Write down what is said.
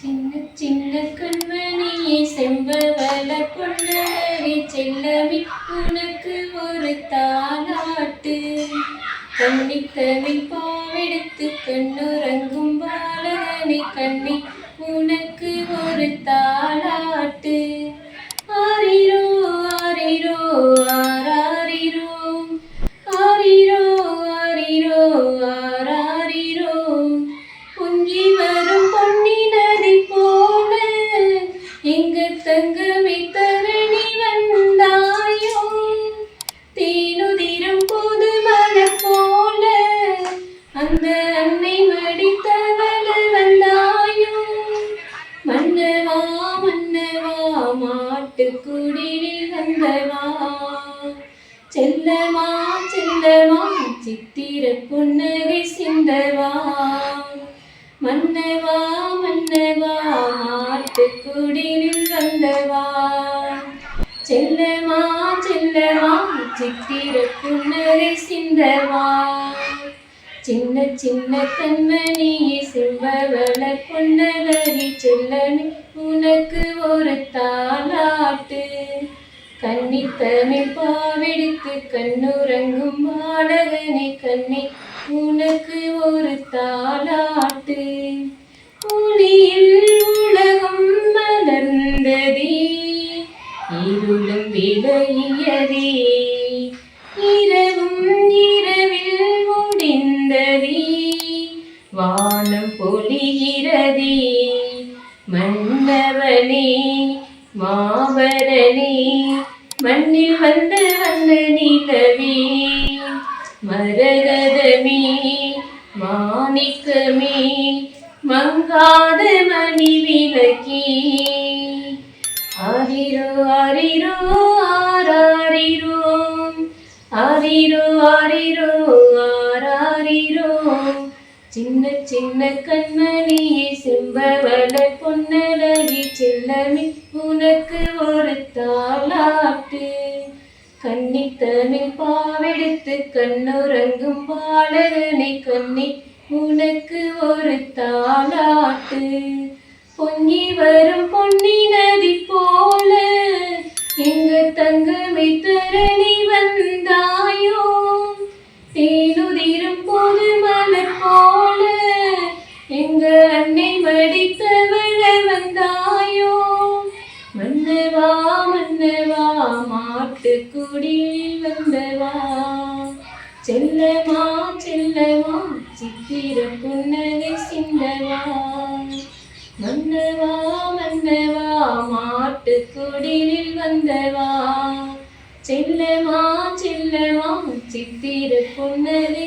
சின்ன சின்ன கண்மணியே செம்பவள பொன்னரி செல்லமி உனக்கு ஒரு தாலாட்டு கண்ணித்தமிழ் பாவெடுத்து கண்ணுறங்கும் பாலகனை கண்ணி உனக்கு ஒரு தாலாட்டு அந்த அன்னை மடித்தவள் வந்தாயோ? மன்னவா மன்னவா மாட்டுக்குடிலில் வந்தவா? செல்லமா செல்லமா சித்திர புன்னகை சிந்தவா? மன்னவா மன்னவா மாட்டுக்குடிலில் வந்தவா? செல்லமா செல்லமா சித்திர புன்னகை சிந்தவா? சின்ன சின்ன கண்மணியே செவ்வவள பொன்னழகி செல்லனி உனக்கு ஒரு தாளாட்டு. கன்னித்தமிழ் பாவெடுத்து கண்ணுறங்கும் பாலகனை கண்ணி உனக்கு ஒரு தாளாட்டு. ஒளியில் உலகம் மலர்ந்ததே இருளும் விளையதே பொழிகிறதே மன்னவனே மாவரனே மண்ணில் வந்த வந்த நிலவே. மரகதமே மாணிக்கமே மங்காத மணி விளக்கே. ஆரிரோ ஆரிரோ ஆராரிரோ ஆரிரோ ஆரிரோ சின்ன சின்ன கண்மணியே செம்பவள பொன்னழகி செல்லமி உனக்கு ஒரு தாளாட்டு. கன்னித்தமிழ் பாவெடுத்து கண்ணுறங்கும் பாலகனை கண்ணி உனக்கு ஒரு தாளாட்டு. பொங்கி வரும் பொன்னி நதி போல எங்க தங்கமை தரணி வந்தாயோ? தேன எங்க அன்னை விழ வந்தாயோ? மன்னவா மன்னவா மாட்டு மாட்டுக்குடியில் வந்தவா? செல்லமா செல்லமா சித்திர புன்னகை சிந்தவா? மன்னவா மன்னவா மாட்டு குடிலில் வந்தவா? செல்லமா செல்லமா சித்திர புன்னகை